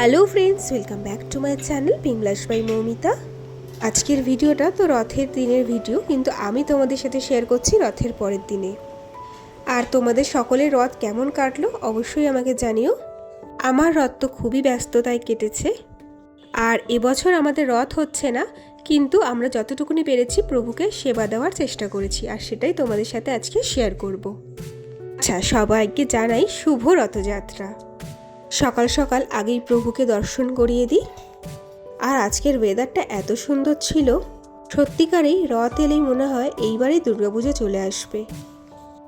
Hello friends, welcome back to my channel পিংলাস by Moumita. আজকের ভিডিওটা তো রথের দিনের ভিডিও, কিন্তু আমি তোমাদের সাথে শেয়ার করছি রথের পরের দিনে। আর তোমাদের সকলের রথ কেমন কাটলো অবশ্যই আমাকে জানিও। আমার রথ তো খুবই ব্যস্ততায় কেটেছে। আর এবছর আমাদের রথ হচ্ছে না, কিন্তু আমরা যতটুকুনি পেরেছি প্রভুকে সেবা দেওয়ার চেষ্টা করেছি, আর সেটাই তোমাদের সাথে আজকে শেয়ার করব। আচ্ছা সবাইকে জানাই শুভ রথযাত্রা। সকাল সকাল আগেই প্রভুকে দর্শন করিয়ে দিই। আর আজকের ওয়েদারটা এত সুন্দর ছিল, সত্যিকারেই রথ এলেই মনে হয় এইবারই দুর্গাপূজা চলে আসবে।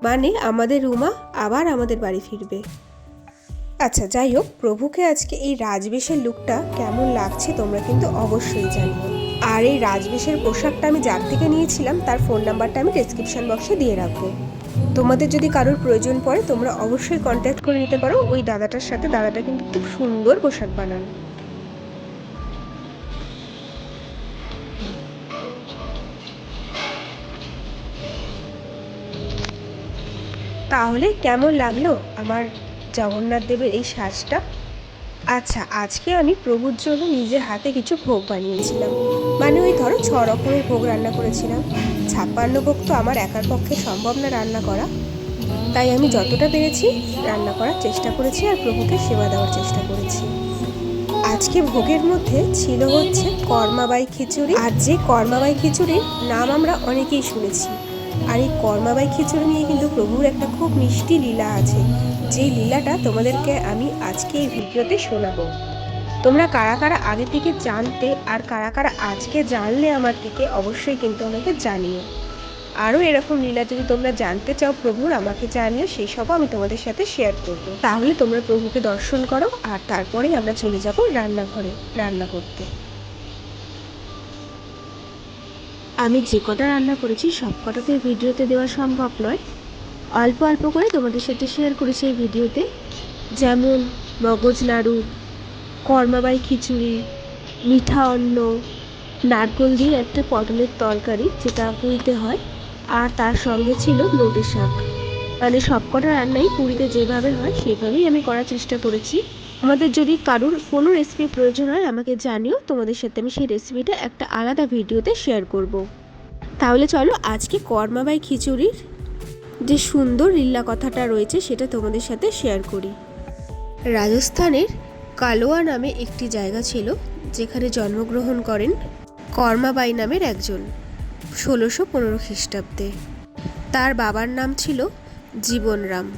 মানে আমাদের রুমা আবার আমাদের বাড়ি ফিরবে। আচ্ছা যাই হোক, প্রভুকে আজকে এই রাজবেশের লুকটা কেমন লাগছে তোমরা কিন্তু অবশ্যই জানিও। আর এই রাজবেশের পোশাকটা আমি যার থেকে নিয়েছিলাম, তার ফোন নাম্বারটা আমি ডেসক্রিপশন বক্সে দিয়ে রাখব। তোমাদের যদি কারোর প্রয়োজন পড়ে, তোমরা অবশ্যই কন্ট্যাক্ট করে নিতে পারো। ওই দাদাটার সাথে দাদাটা কিন্তু খুব সুন্দর পোশাক বানান। তাহলে কেমন লাগল আমার জগন্নাথ দেবের এই সাজটা? আচ্ছা আজকে আমি প্রভুর জন্য নিজের হাতে কিছু ভোগ বানিয়েছিলাম। মানে ওই ধরো ছ রকমের ভোগ রান্না করেছিলাম। ছাপ্পান্ন ভোগ তো আমার একার পক্ষে সম্ভব না রান্না করা। তাই আমি যতটা পেরেছি রান্না করার চেষ্টা করেছি আর প্রভুকে সেবা দেওয়ার চেষ্টা করেছি। আজকে ভোগের মধ্যে ছিল হচ্ছে কর্মাবাই খিচুড়ি। আর যে কর্মাবাই খিচুড়ির নাম আমরা অনেকেই শুনেছি। আর এই কর্মাবাই খিচুড়ি নিয়ে কিন্তু প্রভুর একটা খুব মিষ্টি লীলা আছে। যেই লীলাটা তোমাদেরকে আমি আজকে এই ভিডিওতে শোনাবো। তোমরা কারা কারা আগে থেকে জানতে আর কারা কারা আজকে জানলে আমার থেকে অবশ্যই কিন্তু আমাকে জানিও। আরও এরকম লীলা যদি তোমরা জানতে চাও প্রভুর, আমাকে জানিও, সেই সবও আমি তোমাদের সাথে শেয়ার করব। তাহলে তোমরা প্রভুকে দর্শন করো আর তারপরেই আমরা চলে যাব রান্নাঘরে, রান্না করতে। আমি যে কটা রান্না করেছি, সব কটাতে ভিডিওতে দেওয়া সম্ভব নয়। অল্প অল্প করে তোমাদের সাথে শেয়ার করেছি এই ভিডিওতে। যেমন মগজ নাড়ু কর্মাবাই খিচুড়ি, মিঠা অন্ন, নারকোল দিয়ে একটা পটলের তরকারি যেটা পুরিতে হয়, আর তার সঙ্গে ছিল লোটে শাক। মানে সবকটা রান্নাই পুরীতে যেভাবে হয়, সেভাবেই আমি করার চেষ্টা করেছি। আমাদের যদি কারোর কোনো রেসিপি প্রয়োজন হয়, আমাকে জানিও। তোমাদের সাথে আমি সেই রেসিপিটা একটা আলাদা ভিডিওতে শেয়ার করব। তাহলে চলো আজকে কর্মাবাই খিচুড়ির যে সুন্দর লীলা কথাটা রয়েছে সেটা তোমাদের সাথে শেয়ার করি। রাজস্থানের কালোয়া নামে একটি জায়গা ছিল, যেখানে জন্মগ্রহণ করেন কর্মাবাই নামের একজন ষোলোশো পনেরো খ্রিস্টাব্দে। তার বাবার নাম ছিল জীবনরাম।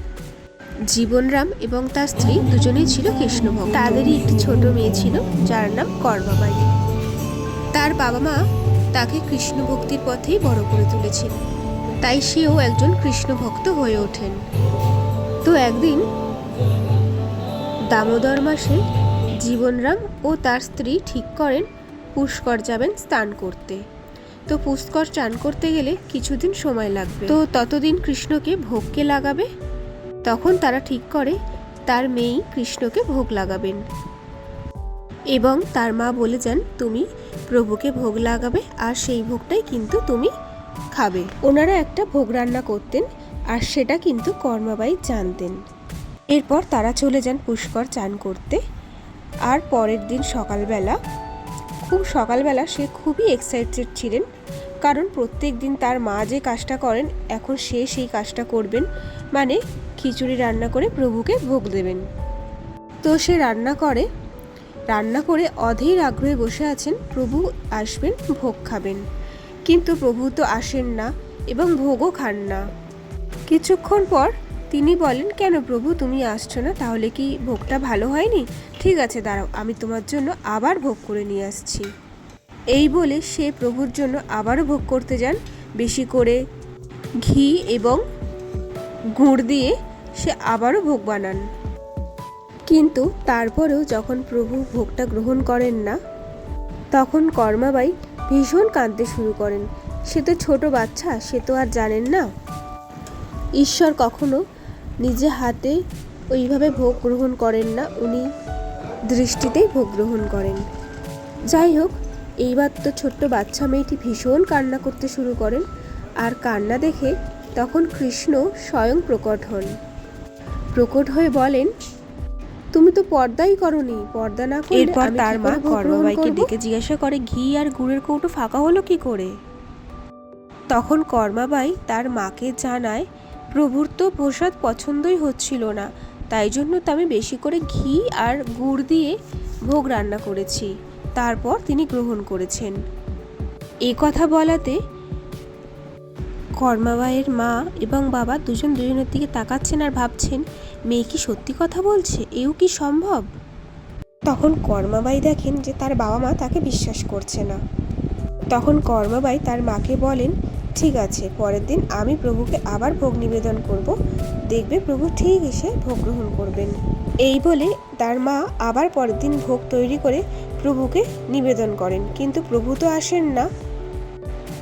জীবনরাম এবং তার স্ত্রী দুজনেই ছিল কৃষ্ণভক্ত। তাদেরই একটি ছোট মেয়ে ছিল, যার নাম কর্মাবাই। তার বাবা মা তাকে কৃষ্ণ ভক্তির পথেই বড় করে তুলেছিল। তাই সেও একজন কৃষ্ণ ভক্ত হয়ে ওঠেন। তো একদিন দামোদর মাসে জীবনরাম ও তার স্ত্রী ঠিক করেন পুষ্কর যাবেন স্নান করতে। তো পুষ্কর চান করতে গেলে কিছুদিন সময় লাগবে। তো ততদিন কৃষ্ণকে ভোগকে লাগাবে, তখন তারা ঠিক করে তার মেয়েই কৃষ্ণকে ভোগ লাগাবেন। এবং তার মা বলে যান, তুমি প্রভুকে ভোগ লাগাবে আর সেই ভোগটাই কিন্তু তুমি খাবে। ওনারা একটা ভোগ রান্না করতেন আর সেটা কিন্তু কর্মাবাই জানতেন। এরপর তারা চলে যান পুষ্কর চান করতে। আর পরের দিন সকালবেলা, খুব সকালবেলা সে খুবই এক্সাইটেড ছিলেন। কারণ প্রত্যেক দিন তার মা যে কাজটা করেন, এখন সে সেই কাজটা করবেন। মানে খিচুড়ি রান্না করে প্রভুকে ভোগ দেবেন। তো সে রান্না করে। রান্না করে অধীর আগ্রহে বসে আছেন, প্রভু আসবেন, ভোগ খাবেন। কিন্তু প্রভু তো আসেন না এবং ভোগও খান না। কিছুক্ষণ পর তিনি বলেন, কেন প্রভু, তুমি আসছো না? তাহলে কি ভোগটা ভালো হয়নি? ঠিক আছে, দাঁড়াও, আমি তোমার জন্য আবার ভোগ করে নিয়ে আসছি। এই বলে সে প্রভুর জন্য আবারও ভোগ করতে যান। বেশি করে ঘি এবং গুড় দিয়ে সে আবারও ভোগ বানান। কিন্তু তারপরেও যখন প্রভু ভোগটা গ্রহণ করেন না, তখন কর্মাবাই ভীষণ কাঁদতে শুরু করেন। সে তো ছোট বাচ্চা, সে তো আর জানেন না। ঈশ্বর কখনো নিজে হাতে ওইভাবে ভোগ গ্রহণ করেন না, উনি দৃষ্টিতেই ভোগ গ্রহণ করেন। যাই হোক, এইবার তো ছোট্ট বাচ্চা মেয়েটি ভীষণ কান্না করতে শুরু করেন, আর কান্না দেখে তখন কৃষ্ণ স্বয়ং প্রকট হন। প্রকট হয়ে বলেন তুমি তো পর্দাই করনি পর্দা না করলে এরপর তার মা করে কর্মবাইকে ডেকে জিজ্ঞাসা করে ঘি আর গুড়ের কৌটো ফাঁকা হলো কি করে? তখন কর্মাবাই তার মাকে জানায় প্রভুর তো প্রসাদ পছন্দই হচ্ছিল না তাই জন্য তো আমি বেশি করে ঘি আর গুড় দিয়ে ভোগ রান্না করেছি। তারপর তিনি গ্রহণ করেছেন। এ কথা বলাতে কর্মাবাইয়ের মা এবং বাবা দুজন দুজনের দিকে তাকাচ্ছেন আর ভাবছেন, মেয়ে কি সত্যি কথা বলছে? এও কি সম্ভব? তখন কর্মাবাই দেখেন যে তার বাবা মা তাকে বিশ্বাস করছে না। তখন কর্মাবাই তার মাকে বলেন, ঠিক আছে, পরের দিন আমি প্রভুকে আবার ভোগ নিবেদন করব। দেখবে প্রভু ঠিক এসে ভোগ গ্রহণ করবেন। এই বলে তার মা আবার পরের দিন ভোগ তৈরি করে প্রভুকে নিবেদন করেন। কিন্তু প্রভু তো আসেন না।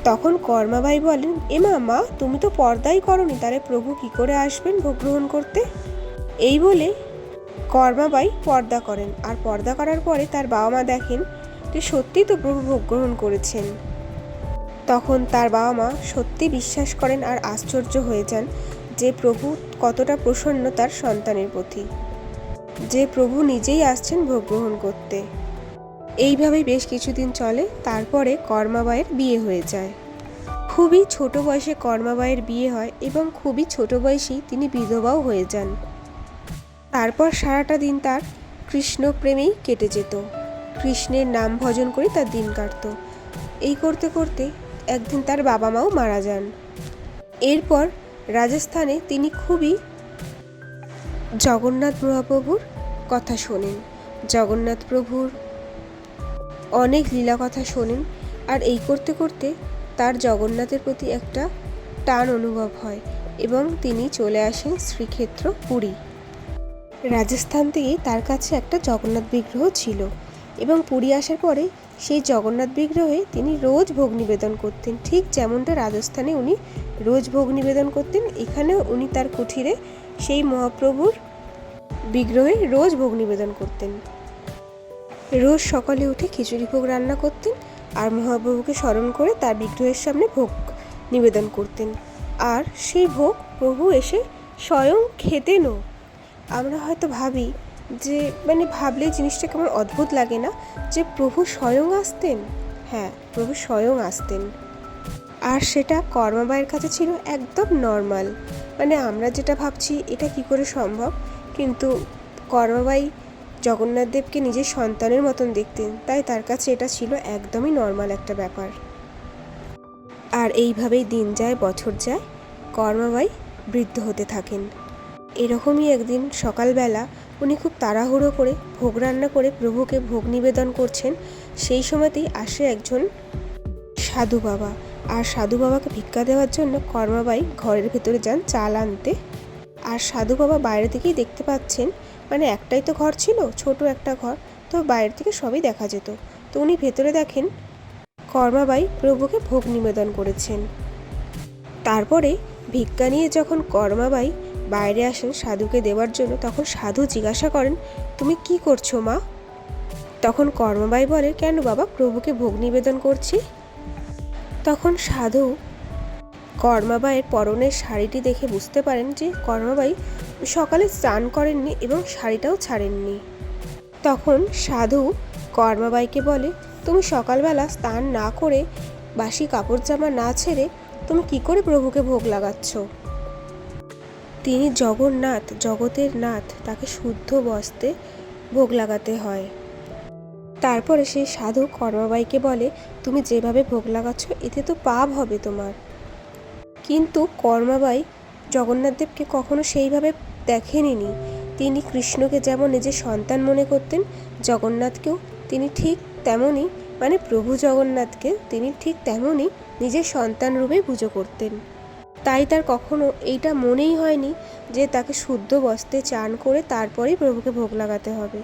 তখন কর্মাবাই বলেন এমা মা তুমি তো পর্দাই করনি, তাহলে প্রভু কি করে আসবেন ভোগ গ্রহণ করতে? এই বলে কর্মাবাই পর্দা করেন। আর পর্দা করার পরে তার বাবা মা দেখেন যে সত্যিই তো প্রভু ভোগ গ্রহণ করেছেন। তখন তার বাবা মা সত্যি বিশ্বাস করেন আর আশ্চর্য হয়ে যান যে প্রভু কতটা প্রসন্ন তার সন্তানের প্রতি, যে প্রভু নিজেই আসছেন ভোগ গ্রহণ করতে। এইভাবেই বেশ কিছুদিন চলে, তারপরে কর্মাবাইয়ের বিয়ে হয়ে যায়। খুবই ছোট বয়সে কর্মাবাইয়ের বিয়ে হয় এবং খুবই ছোট বয়সেই তিনি বিধবাও হয়ে যান। তারপর সারাটা দিন তার কৃষ্ণ প্রেমেই কেটে যেত। কৃষ্ণের নাম ভজন করে তার দিন কাটতো। এই করতে করতে একদিন তার বাবা মাও মারা যান। এরপর রাজস্থানে তিনি খুবই জগন্নাথ মহাপ্রভুর কথা শোনেন। জগন্নাথ প্রভুর অনেক লীলা কথা শোনেন আর এই করতে করতে তার জগন্নাথের প্রতি একটা টান অনুভব হয় এবং তিনি চলে আসেন শ্রীক্ষেত্র পুরী। রাজস্থান থেকে তার কাছে একটা জগন্নাথ বিগ্রহ ছিল এবং পুরী আসার পরে সেই জগন্নাথ বিগ্রহে তিনি রোজ ভোগ নিবেদন করতেন। ঠিক যেমনটা রাজস্থানে উনি রোজ ভোগ নিবেদন করতেন, এখানেও উনি তার কুঠিরে সেই মহাপ্রভুর বিগ্রহে রোজ ভোগ নিবেদন করতেন। রোজ সকালে উঠে খিচুড়ি ভোগ রান্না করতেন আর মহাপ্রভুকে স্মরণ করে তার বিগ্রহের সামনে ভোগ নিবেদন করতেন। আর সেই ভোগ প্রভু এসে স্বয়ং খেতেনও। আমরা হয়তো ভাবি যে মানে ভাবলে জিনিসটা কেমন অদ্ভুত লাগে না যে প্রভু স্বয়ং আসতেন? হ্যাঁ প্রভু স্বয়ং আসতেন। আর সেটা কর্মাবাইয়ের কাছে ছিল একদম নর্মাল মানে আমরা যেটা ভাবছি, এটা কি করে সম্ভব? কিন্তু কর্মাবাই জগন্নাথ দেবকে নিজের সন্তানের মতন দেখতেন, তাই তার কাছে এটা ছিল একদমই নর্মাল একটা ব্যাপার। আর এইভাবেই দিন যায়, বছর যায় কর্মাবাই বৃদ্ধ হতে থাকেন। এরকমই একদিন সকালবেলা উনি খুব তাড়াহুড়ো করে ভোগ রান্না করে প্রভুকে ভোগ নিবেদন করছেন, সেই সময়তেই আসে একজন সাধু বাবা। আর সাধু বাবাকে ভিক্ষা দেওয়ার জন্য কর্মাবাই ঘরের ভেতরে যান চাল আনতে। আর সাধু বাবা বাইরে থেকেই দেখতে পাচ্ছেন মানে একটাই তো ঘর ছিল, ছোট একটা ঘর। তো বাইরে থেকে সবই দেখা যেত। তো উনি ভেতরে দেখেন, কর্মাবাই প্রভুকে ভোগ নিবেদন করেছেন। তারপরে ভিক্ষা নিয়ে যখন কর্মাবাই বাইরে আসেন সাধুকে দেওয়ার জন্য, তখন সাধু জিজ্ঞাসা করেন, তুমি কি করছ মা? তখন কর্মবাই বলে, কেন বাবা, প্রভুকে ভোগ নিবেদন করছি? তখন সাধু কর্মাবাইয়ের পরনের শাড়িটি দেখে বুঝতে পারেন যে কর্মাবাই সকালে স্নান করেননি এবং শাড়িটাও ছাড়েননি। তখন সাধু কর্মাবাইকে বলে, তুমি সকালবেলা স্নান না করে বাসি কাপড় জামা না ছেড়ে তুমি কি করে প্রভুকে ভোগ লাগাচ্ছ? তিনি জগন্নাথ, জগতের নাথ, তাকে শুদ্ধ বস্তে ভোগ লাগাতে হয়। তারপরে সেই সাধু কর্মাবাইকে বলে, তুমি যেভাবে ভোগ লাগাচ্ছ, এতে তো পাপ হবে তোমার। কিন্তু কর্মাবাই জগন্নাথদেবকে কখনো সেইভাবে দেখেনি তিনি কৃষ্ণকে যেমন নিজের সন্তান মনে করতেন, জগন্নাথকেও তিনি ঠিক তেমনই মানে প্রভু জগন্নাথকে তিনি ঠিক তেমনই নিজের সন্তান রূপে পুজো করতেন। তাই তার কখনো এইটা মনেই হয়নি যে তাকে শুদ্ধ বস্ত্রে চান করে তারপরেই প্রভুকে ভোগ লাগাতে হবে।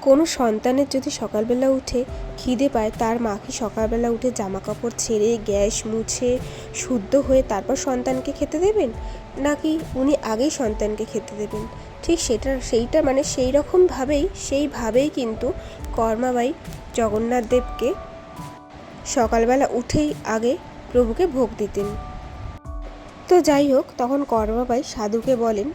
কোনো সন্তানের যদি সকালবেলা উঠে খিদে পায়, তার মা কি সকালবেলা উঠে জামা কাপড় ছেড়ে, গ্যাস মুছে, শুদ্ধ হয়ে তারপর সন্তানকে খেতে দেবেন? নাকি উনি আগেই সন্তানকে খেতে দেবেন? ঠিক সেটা, সেইটা মানে সেই রকমভাবেই সেইভাবেই কিন্তু কর্মাবাই জগন্নাথ দেবকে সকালবেলা উঠেই আগে প্রভুকে ভোগ দিতেন। তো যাই হোক, তখন কর্মাবাই সাধুকে বলেন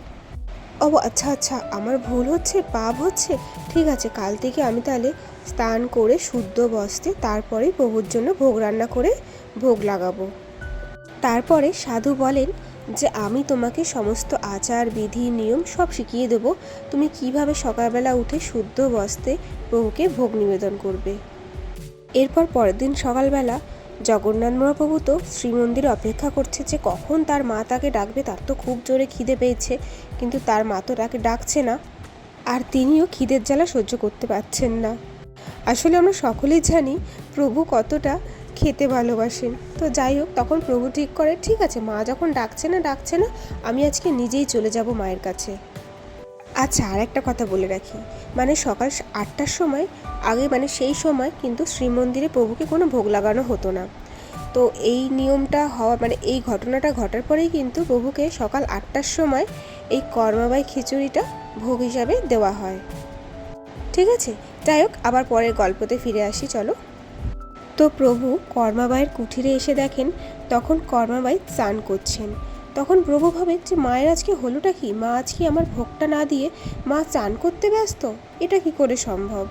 ও আচ্ছা আচ্ছা আমার ভুল হচ্ছে, পাপ হচ্ছে? ঠিক আছে, কাল থেকে আমি তাহলে স্নান করে শুদ্ধ বস্তে তারপরেই প্রভুর জন্য ভোগ রান্না করে ভোগ লাগাবো। তারপরে সাধু বলেন যে, আমি তোমাকে সমস্ত আচার, বিধি, নিয়ম সব শিখিয়ে দেবো। তুমি কীভাবে সকালবেলা উঠে শুদ্ধ বস্তে প্রভুকে ভোগ নিবেদন করবে? এরপর পরের দিন সকালবেলা জগন্নাথ মহাপ্রভু তো শ্রীমন্দিরে অপেক্ষা করছে যে কখন তার মা তাকে ডাকবে, তার তো খুব জোরে খিদে পেয়েছে, কিন্তু তার মা তো তাকে ডাকছে না। আর তিনিও খিদের জ্বালা সহ্য করতে পারছেন না। আসলে আমরা সকলেই জানি প্রভু কতটা খেতে ভালোবাসেন। তো যাই হোক, তখন প্রভু ঠিক করে, ঠিক আছে, মা যখন ডাকছে না ডাকছে না, আমি আজকে নিজেই চলে যাব মায়ের কাছে। আচ্ছা আর একটা কথা বলে রাখি। মানে সকাল আটটার সময়, আগে মানে সেই সময় কিন্তু শ্রীমন্দিরে প্রভুকে কোনো ভোগ লাগানো হতো না। তো এই নিয়মটা হওয়া মানে এই ঘটনাটা ঘটার পরেই কিন্তু প্রভুকে সকাল আটটার সময় এই কর্মাবাই খিচুড়িটা ভোগ হিসাবে দেওয়া হয়। ঠিক আছে? যাই হোক, আবার পরের গল্পতে ফিরে আসি, চলো। তো প্রভু কর্মাবাইয়ের কুঠিরে এসে দেখেন, তখন কর্মাবাই স্নান করছেন। তখন প্রভু ভাবে যে মায়ের আজকে হলোটা কি? মা আজকে আমার ভোগটা না দিয়ে মা চান করতে ব্যস্ত? এটা কি করে সম্ভব?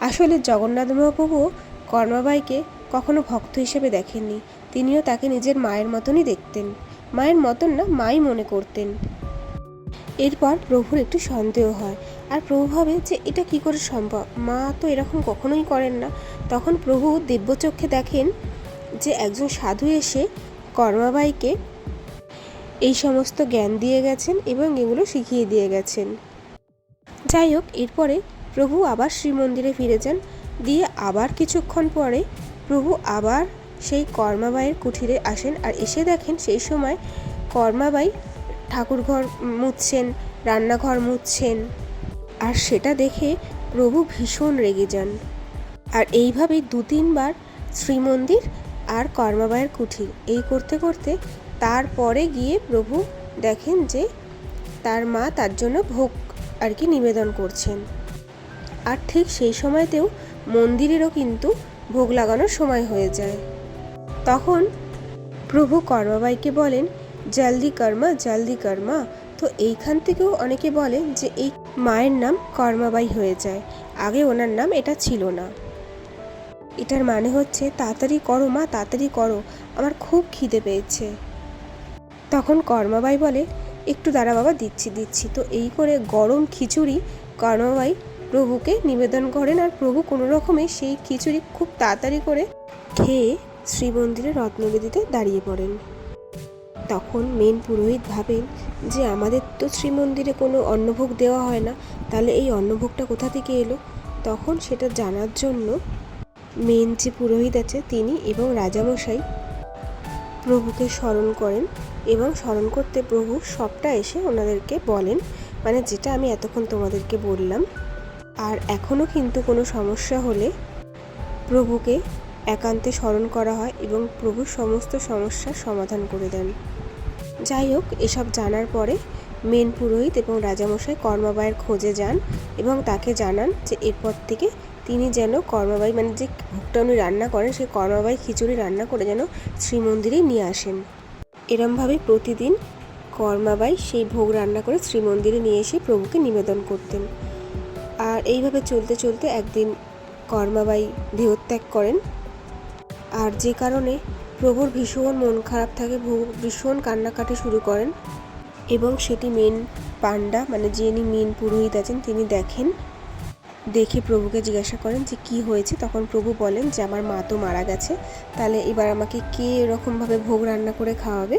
আসলে জগন্নাথ মহাপ্রভু কর্মাবাইকে কখনো ভক্ত হিসেবে দেখেননি। তিনিও তাকে নিজের মায়ের মতনই দেখতেন। মায়ের মতন না, মাই মনে করতেন। এরপর প্রভুর একটু সন্দেহ হয়। আর প্রভু ভাবে যে এটা কি করে সম্ভব? মা তো এরকম কখনোই করেন না। তখন প্রভু দিব্যচক্ষে দেখেন যে একজন সাধু এসে কর্মাবাইকে এই সমস্ত জ্ঞান দিয়ে গেছেন এবং এগুলো শিখিয়ে দিয়ে গেছেন। যাই হোক, এরপরে প্রভু আবার শ্রীমন্দিরে ফিরে যান। দিয়ে আবার কিছুক্ষণ পরে প্রভু আবার সেই কর্মাবাইয়ের কুঠিরে আসেন আর এসে দেখেন সেই সময় কর্মাবাই ঠাকুরঘর মুছছেন, রান্নাঘর মুছছেন আর সেটা দেখে প্রভু ভীষণ রেগে যান। আর এইভাবেই দু তিনবার শ্রীমন্দির আর কর্মাবায়ের কুঠির এই করতে করতে তারপরে গিয়ে প্রভু দেখেন যে তার মা তার জন্য ভোগ আর কি নিবেদন করছেন। আর ঠিক সেই সময়তেও মন্দিরেরও কিন্তু ভোগ লাগানোর সময় হয়ে যায়। তখন প্রভু কর্মাবাইকে বলেন, জলদি কর্মা জলদি কর্মা। তো এইখান থেকেও অনেকে বলেন যে এই মায়ের নাম কর্মাবাই হয়ে যায়। আগে ওনার নাম এটা ছিল না। এটার মানে হচ্ছে, তাড়াতাড়ি করো মা, তাড়াতাড়ি করো। আমার খুব খিদে পেয়েছে। তখন কর্মাবাই বলে, একটু দাঁড়া বাবা, দিচ্ছি দিচ্ছি। তো এই করে গরম খিচুড়ি কর্মাবাই প্রভুকে নিবেদন করেন আর প্রভু কোনো রকমে সেই খিচুড়ি খুব তাড়াতাড়ি করে খেয়ে শ্রীমন্দিরের রত্নবেদিতে দাঁড়িয়ে পড়েন। তখন মেন পুরোহিত ভাবেন যে, আমাদের তো শ্রীমন্দিরে কোনো অন্নভোগ দেওয়া হয় না, তাহলে এই অন্নভোগটা কোথা থেকে এলো? তখন সেটা জানার জন্য মেন যে পুরোহিত আছে, তিনি এবং রাজামশাই প্রভুকে স্মরণ করেন এবং স্মরণ করতে প্রভু সবটা এসে ওনাদেরকে বলেন মানে যেটা আমি এতক্ষণ তোমাদেরকে বললাম। আর এখনও কিন্তু কোনো সমস্যা হলে প্রভুকে একান্তে স্মরণ করা হয় এবং প্রভু সমস্ত সমস্যার সমাধান করে দেন। যাই হোক, এসব জানার পরে মেন পুরোহিত এবং রাজামশাই কর্মাবাইয়ের খোঁজে যান এবং তাকে জানান যে এরপর থেকে তিনি যেন কর্মাবাই মানে যে ভোগটা উনি রান্না করেন, সেই কর্মাবাই খিচুড়ি রান্না করে যেন শ্রীমন্দিরে নিয়ে আসেন। এরমভাবে প্রতিদিন কর্মাবাই সেই ভোগ রান্না করে শ্রীমন্দিরে নিয়ে এসে প্রভুকে নিবেদন করতেন। আর এইভাবে চলতে চলতে একদিন কর্মাবাই দেহত্যাগ করেন। আর যে কারণে প্রভুর ভীষণ মন খারাপ থাকে ভীষণ কান্নাকাটি শুরু করেন। এবং সেটি মেন পান্ডা মানে যিনি মেন পুরোহিত আছেন, তিনি দেখেন দেখে প্রভুকে জিজ্ঞাসা করেন যে কি হয়েছে। তখন প্রভু বলেন যে আমার মা তো মারা গেছে, তাহলে এবার আমাকে কে এরকমভাবে ভোগ রান্না করে খাওয়াবে?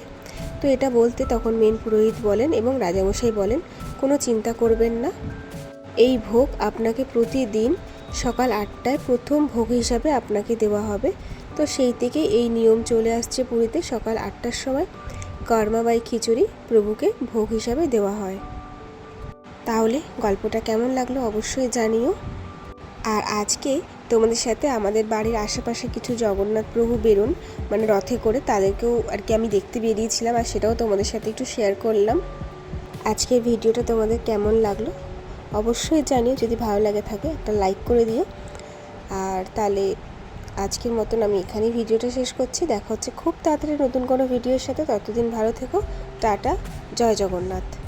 তো এটা বলতে তখন মেন পুরোহিত বলেন এবং রাজামশাই বলেন, কোনো চিন্তা করবেন না, এই ভোগ আপনাকে প্রতিদিন সকাল আটটায় প্রথম ভোগ হিসাবে আপনাকে দেওয়া হবে। তো সেই থেকে এই নিয়ম চলে আসছে পুরীতে, সকাল আটটার সময় কর্মাবাই খিচুড়ি প্রভুকে ভোগ হিসাবে দেওয়া হয়। তাহলে গল্পটা কেমন লাগল অবশ্যই জানিও। আর আজকে তোমাদের সাথে আমাদের বাড়ির আশেপাশে কিছু জগন্নাথ প্রভু বেরোন মানে রথে করে তাদেরকেও আর কি আমি দেখতে বেরিয়েছিলাম আর সেটাও তোমাদের সাথে একটু শেয়ার করলাম। আজকের ভিডিওটা তোমাদের কেমন লাগল অবশ্যই জানিও, যদি ভালো লাগে থাকে একটা লাইক করে দিও। আর তাহলে আজকের মতন আমি এখানেই ভিডিওটা শেষ করছি, দেখা হচ্ছে খুব তাড়াতাড়ি নতুন কোনো ভিডিওর সাথে, ততদিন ভালো থেকো, টাটা, জয় জগন্নাথ।